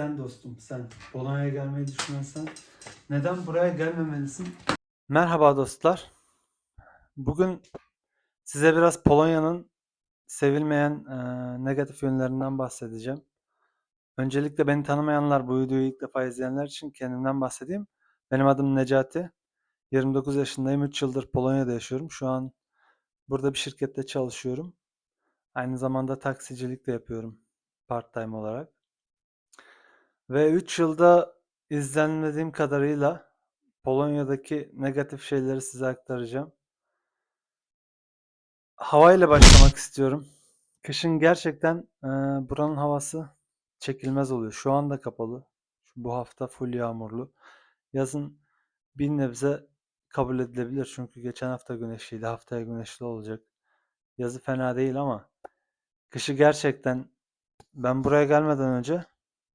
Sen dostum sen Polonya'ya gelmeyi düşünüyorsan neden buraya gelmemelisin? Merhaba dostlar. Bugün size biraz Polonya'nın sevilmeyen e, negatif yönlerinden bahsedeceğim. Öncelikle beni tanımayanlar, bu videoyu ilk defa izleyenler için kendimden bahsedeyim. Benim adım Necati. 29 yaşındayım. 3 yıldır Polonya'da yaşıyorum. Şu an burada bir şirkette çalışıyorum. Aynı zamanda taksicilik de yapıyorum part-time olarak. Ve 3 yılda izlenmediğim kadarıyla Polonya'daki negatif şeyleri size aktaracağım. Havayla başlamak istiyorum. Kışın gerçekten e, buranın havası çekilmez oluyor. Şu anda kapalı. Bu hafta full yağmurlu. Yazın bir nebze kabul edilebilir. Çünkü geçen hafta güneşliydi. Haftaya güneşli olacak. Yazı fena değil ama kışı gerçekten ben buraya gelmeden önce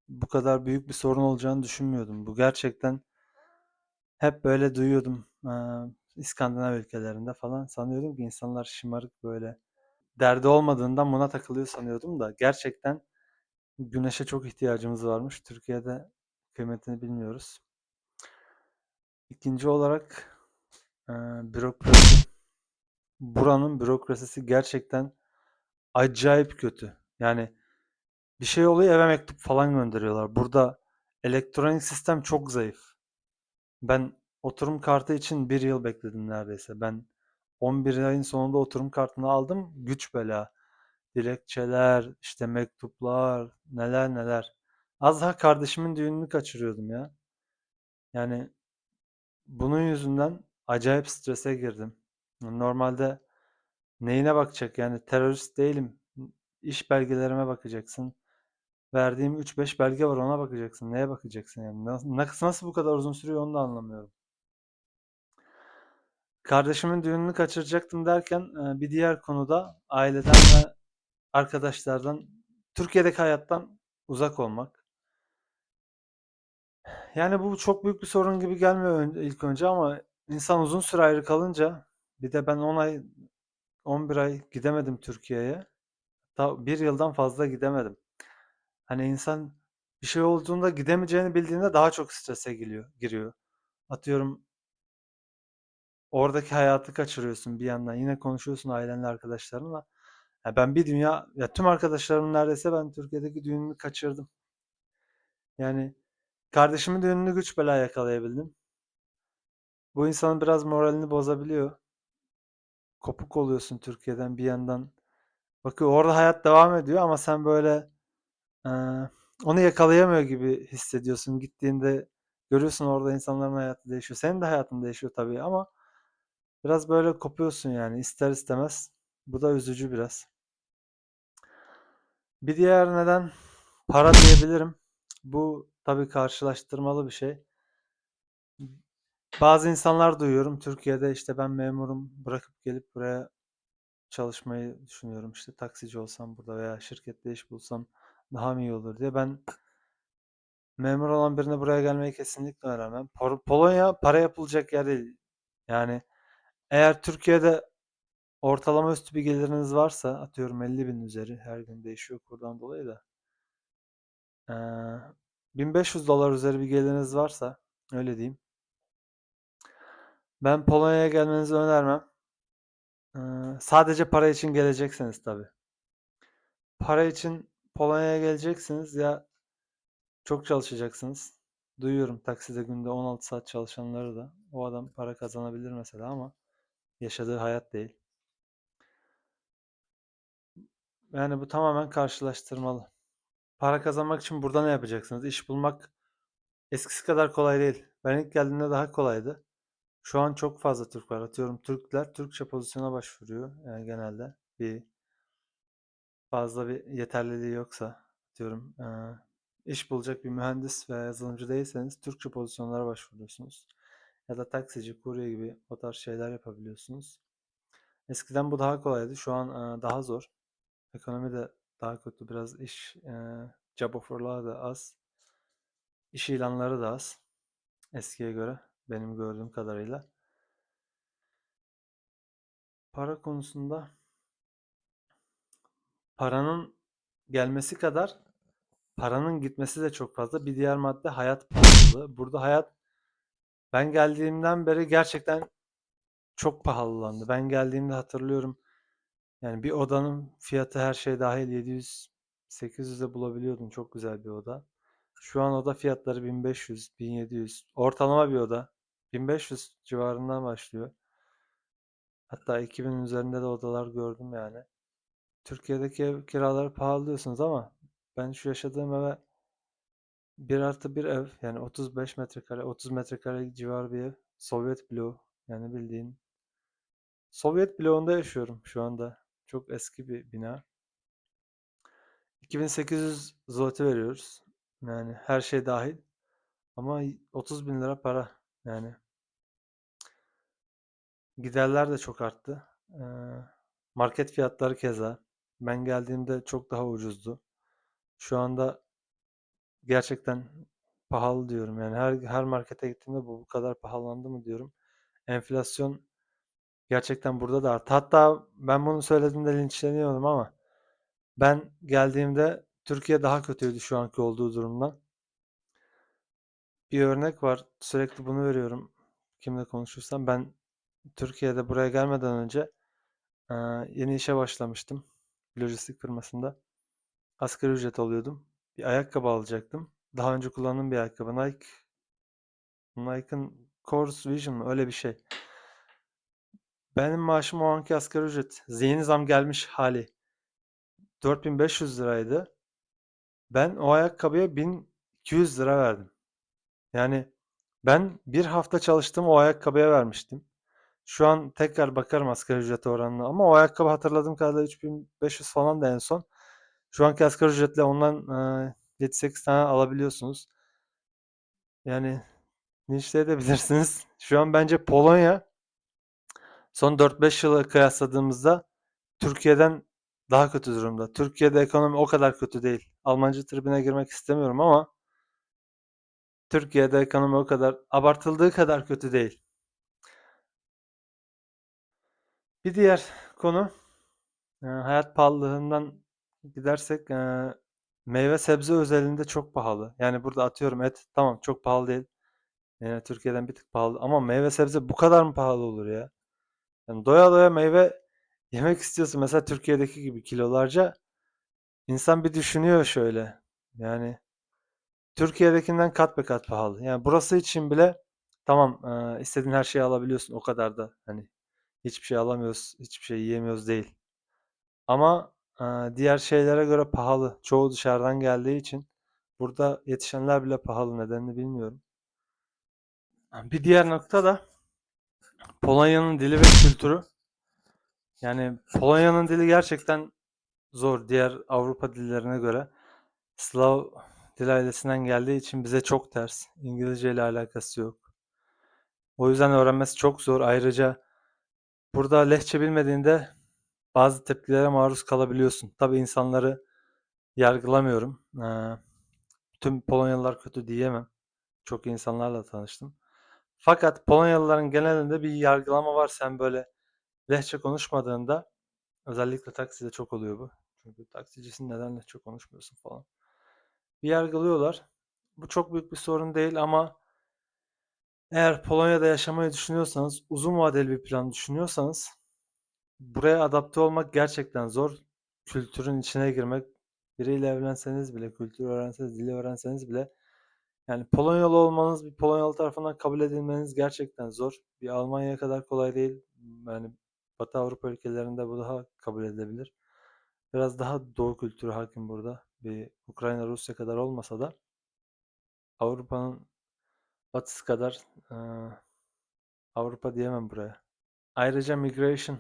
bu kadar büyük bir sorun olacağını düşünmüyordum. Bu gerçekten hep böyle duyuyordum. Ee, İskandinav ülkelerinde falan sanıyordum ki insanlar şımarık böyle derdi olmadığından buna takılıyor sanıyordum da gerçekten güneşe çok ihtiyacımız varmış. Türkiye'de kıymetini bilmiyoruz. İkinci olarak e, bürokrasi. Buranın bürokrasisi gerçekten acayip kötü. Yani bir şey oluyor eve mektup falan gönderiyorlar. Burada elektronik sistem çok zayıf. Ben oturum kartı için bir yıl bekledim neredeyse. Ben 11 ayın sonunda oturum kartını aldım. Güç bela. Dilekçeler, işte mektuplar, neler neler. Az daha kardeşimin düğününü kaçırıyordum ya. Yani bunun yüzünden acayip strese girdim. Normalde neyine bakacak yani terörist değilim. İş belgelerime bakacaksın. Verdiğim 3-5 belge var ona bakacaksın. Neye bakacaksın yani? Nasıl, nasıl bu kadar uzun sürüyor onu da anlamıyorum. Kardeşimin düğününü kaçıracaktım derken e, bir diğer konuda aileden ve arkadaşlardan Türkiye'deki hayattan uzak olmak. Yani bu çok büyük bir sorun gibi gelmiyor ilk önce ama insan uzun süre ayrı kalınca bir de ben 10 ay 11 ay gidemedim Türkiye'ye. Bir yıldan fazla gidemedim. Hani insan bir şey olduğunda gidemeyeceğini bildiğinde daha çok strese giriyor, giriyor. Atıyorum oradaki hayatı kaçırıyorsun bir yandan. Yine konuşuyorsun ailenle, arkadaşlarınla. Ya ben bir dünya, ya tüm arkadaşlarım neredeyse ben Türkiye'deki düğününü kaçırdım. Yani kardeşimin düğününü güç bela yakalayabildim. Bu insanın biraz moralini bozabiliyor. Kopuk oluyorsun Türkiye'den bir yandan. Bakıyor orada hayat devam ediyor ama sen böyle onu yakalayamıyor gibi hissediyorsun. Gittiğinde görüyorsun orada insanların hayatı değişiyor. Senin de hayatın değişiyor tabii ama biraz böyle kopuyorsun yani ister istemez. Bu da üzücü biraz. Bir diğer neden para diyebilirim. Bu tabii karşılaştırmalı bir şey. Bazı insanlar duyuyorum Türkiye'de işte ben memurum bırakıp gelip buraya çalışmayı düşünüyorum. İşte taksici olsam burada veya şirkette iş bulsam daha mı iyi olur diye. Ben memur olan birine buraya gelmeyi kesinlikle önermem. Pol- Polonya para yapılacak yer değil. Yani eğer Türkiye'de ortalama üstü bir geliriniz varsa atıyorum 50 bin üzeri her gün değişiyor kurdan dolayı da. Eee 1500 dolar üzeri bir geliriniz varsa öyle diyeyim. Ben Polonya'ya gelmenizi önermem. Eee, sadece para için gelecekseniz tabii. Para için Polonya'ya geleceksiniz ya çok çalışacaksınız. Duyuyorum takside günde 16 saat çalışanları da. O adam para kazanabilir mesela ama yaşadığı hayat değil. Yani bu tamamen karşılaştırmalı. Para kazanmak için burada ne yapacaksınız? İş bulmak eskisi kadar kolay değil. Ben ilk geldiğimde daha kolaydı. Şu an çok fazla Türk var. Atıyorum Türkler Türkçe pozisyona başvuruyor yani genelde. Bir fazla bir yeterliliği yoksa diyorum iş bulacak bir mühendis veya yazılımcı değilseniz Türkçe pozisyonlara başvuruyorsunuz. Ya da taksici, kurye gibi o tarz şeyler yapabiliyorsunuz. Eskiden bu daha kolaydı. Şu an e, daha zor. Ekonomi de daha kötü. Biraz iş e, job offer'lar da az. İş ilanları da az. Eskiye göre benim gördüğüm kadarıyla. Para konusunda paranın gelmesi kadar paranın gitmesi de çok fazla. Bir diğer madde hayat pahalılığı. Burada hayat ben geldiğimden beri gerçekten çok pahalılandı. Ben geldiğimde hatırlıyorum. Yani bir odanın fiyatı her şey dahil 700 800'e bulabiliyordun. Çok güzel bir oda. Şu an oda fiyatları 1500, 1700. Ortalama bir oda. 1500 civarından başlıyor. Hatta 2000 üzerinde de odalar gördüm yani. Türkiye'deki ev kiraları pahalı diyorsunuz ama ben şu yaşadığım eve 1 artı 1 ev yani 35 metrekare 30 metrekare civarı bir ev. Sovyet bloğu yani bildiğin. Sovyet bloğunda yaşıyorum şu anda. Çok eski bir bina. 2800 zloty veriyoruz. Yani her şey dahil. Ama 30 bin lira para. Yani giderler de çok arttı. Market fiyatları keza. Ben geldiğimde çok daha ucuzdu. Şu anda gerçekten pahalı diyorum. Yani her her markete gittiğimde bu bu kadar pahalandı mı diyorum. Enflasyon gerçekten burada da arttı. Hatta ben bunu söylediğimde linçleniyorum ama ben geldiğimde Türkiye daha kötüydü şu anki olduğu durumdan. Bir örnek var. Sürekli bunu veriyorum. Kimle konuşursam ben Türkiye'de buraya gelmeden önce yeni işe başlamıştım. Lojistik firmasında. Asgari ücret alıyordum. Bir ayakkabı alacaktım. Daha önce kullandığım bir ayakkabı. Nike Nike'ın Course Vision? Öyle bir şey. Benim maaşım o anki asgari ücret. Yeni zam gelmiş hali. 4500 liraydı. Ben o ayakkabıya 1200 lira verdim. Yani ben bir hafta çalıştığım o ayakkabıya vermiştim. Şu an tekrar bakarım asgari ücret oranına ama o ayakkabı hatırladığım kadarıyla 3500 falan da en son. Şu anki asgari ücretle ondan e, 7-8 tane alabiliyorsunuz. Yani linçleyebilirsiniz. Şu an bence Polonya son 4-5 yıla kıyasladığımızda Türkiye'den daha kötü durumda. Türkiye'de ekonomi o kadar kötü değil. Almancı tribine girmek istemiyorum ama Türkiye'de ekonomi o kadar abartıldığı kadar kötü değil. Bir diğer konu e, hayat pahalılığından gidersek e, meyve sebze özelinde çok pahalı. Yani burada atıyorum et tamam çok pahalı değil. Yani Türkiye'den bir tık pahalı ama meyve sebze bu kadar mı pahalı olur ya? Yani doya doya meyve yemek istiyorsun mesela Türkiye'deki gibi kilolarca insan bir düşünüyor şöyle. Yani Türkiye'dekinden kat be kat pahalı. Yani burası için bile tamam e, istediğin her şeyi alabiliyorsun o kadar da hani hiçbir şey alamıyoruz, hiçbir şey yiyemiyoruz değil. Ama e, diğer şeylere göre pahalı. Çoğu dışarıdan geldiği için burada yetişenler bile pahalı. Nedenini bilmiyorum. Bir diğer nokta da Polonya'nın dili ve kültürü. Yani Polonya'nın dili gerçekten zor diğer Avrupa dillerine göre. Slav dil ailesinden geldiği için bize çok ters. İngilizce ile alakası yok. O yüzden öğrenmesi çok zor. Ayrıca burada lehçe bilmediğinde bazı tepkilere maruz kalabiliyorsun. Tabii insanları yargılamıyorum. Ee, tüm Polonyalılar kötü diyemem. Çok insanlarla tanıştım. Fakat Polonyalıların genelinde bir yargılama var. Sen böyle lehçe konuşmadığında özellikle takside çok oluyor bu. Çünkü taksicisin neden lehçe konuşmuyorsun falan. Bir yargılıyorlar. Bu çok büyük bir sorun değil ama eğer Polonya'da yaşamayı düşünüyorsanız, uzun vadeli bir plan düşünüyorsanız buraya adapte olmak gerçekten zor. Kültürün içine girmek, biriyle evlenseniz bile, kültür öğrenseniz, dili öğrenseniz bile yani Polonyalı olmanız, bir Polonyalı tarafından kabul edilmeniz gerçekten zor. Bir Almanya kadar kolay değil. Yani Batı Avrupa ülkelerinde bu daha kabul edilebilir. Biraz daha doğu kültürü hakim burada. Bir Ukrayna, Rusya kadar olmasa da Avrupa'nın batısı kadar e, Avrupa diyemem buraya. Ayrıca migration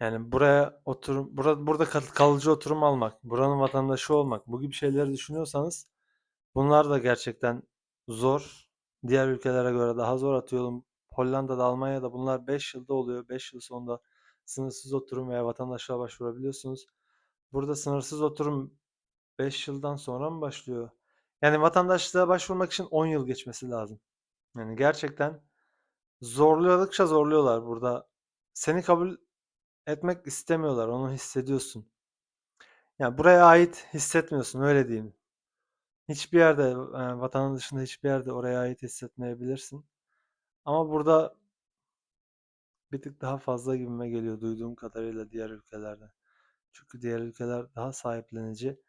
yani buraya oturum burada burada kalıcı oturum almak, buranın vatandaşı olmak, bu gibi şeyleri düşünüyorsanız bunlar da gerçekten zor. Diğer ülkelere göre daha zor atıyorum. Hollanda'da, Almanya'da bunlar 5 yılda oluyor. 5 yıl sonunda sınırsız oturum veya vatandaşlığa başvurabiliyorsunuz. Burada sınırsız oturum 5 yıldan sonra mı başlıyor? Yani vatandaşlığa başvurmak için 10 yıl geçmesi lazım. Yani gerçekten zorladıkça zorluyorlar burada. Seni kabul etmek istemiyorlar. Onu hissediyorsun. Yani buraya ait hissetmiyorsun öyle diyeyim. Hiçbir yerde e, vatanın dışında hiçbir yerde oraya ait hissetmeyebilirsin. Ama burada bir tık daha fazla gibime geliyor duyduğum kadarıyla diğer ülkelerde. Çünkü diğer ülkeler daha sahiplenici.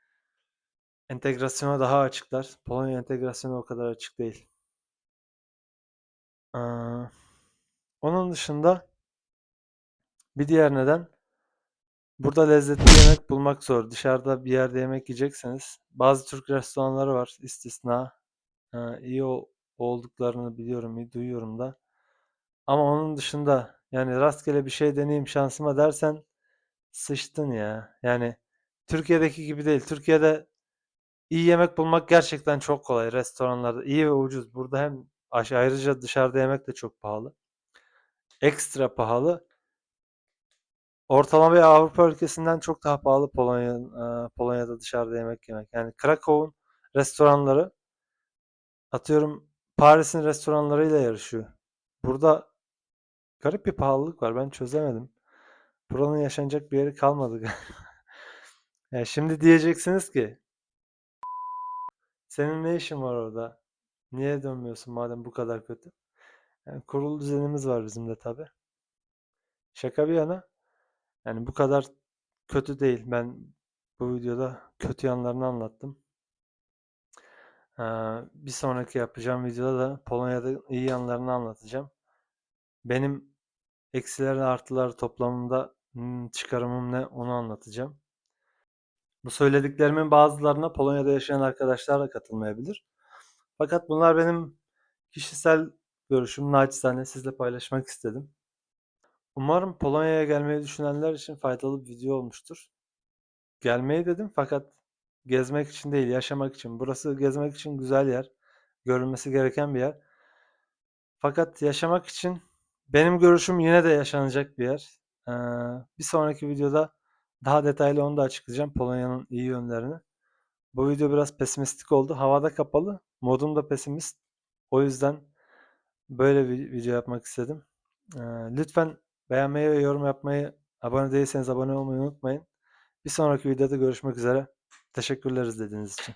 Entegrasyona daha açıklar. Polonya entegrasyona o kadar açık değil. Ee, onun dışında bir diğer neden burada lezzetli yemek bulmak zor. Dışarıda bir yerde yemek yiyecekseniz bazı Türk restoranları var istisna. Ee, iyi ol- olduklarını biliyorum, iyi duyuyorum da. Ama onun dışında yani rastgele bir şey deneyeyim şansıma dersen sıçtın ya. Yani Türkiye'deki gibi değil. Türkiye'de iyi yemek bulmak gerçekten çok kolay restoranlarda. iyi ve ucuz. Burada hem ayrıca dışarıda yemek de çok pahalı. Ekstra pahalı. Ortalama bir Avrupa ülkesinden çok daha pahalı Polonya, e, Polonya'da dışarıda yemek yemek. Yani Krakow'un restoranları atıyorum Paris'in restoranlarıyla yarışıyor. Burada garip bir pahalılık var. Ben çözemedim. Buranın yaşanacak bir yeri kalmadı. Ya şimdi diyeceksiniz ki senin ne işin var orada? Niye dönmüyorsun madem bu kadar kötü? Yani kurulu düzenimiz var bizim de tabii. Şaka bir yana yani bu kadar kötü değil. Ben bu videoda kötü yanlarını anlattım. Ee, bir sonraki yapacağım videoda da Polonya'da iyi yanlarını anlatacağım. Benim eksiler artılar toplamında hmm, çıkarımım ne onu anlatacağım. Bu söylediklerimin bazılarına Polonya'da yaşayan arkadaşlar da katılmayabilir. Fakat bunlar benim kişisel görüşüm. Naçizane sizle paylaşmak istedim. Umarım Polonya'ya gelmeyi düşünenler için faydalı bir video olmuştur. Gelmeyi dedim fakat gezmek için değil, yaşamak için. Burası gezmek için güzel yer. Görülmesi gereken bir yer. Fakat yaşamak için benim görüşüm yine de yaşanacak bir yer. Ee, bir sonraki videoda daha detaylı onu da açıklayacağım. Polonya'nın iyi yönlerini. Bu video biraz pesimistik oldu. Havada kapalı. Modum da pesimist. O yüzden böyle bir video yapmak istedim. Ee, lütfen beğenmeyi ve yorum yapmayı, abone değilseniz abone olmayı unutmayın. Bir sonraki videoda görüşmek üzere. Teşekkürler izlediğiniz için.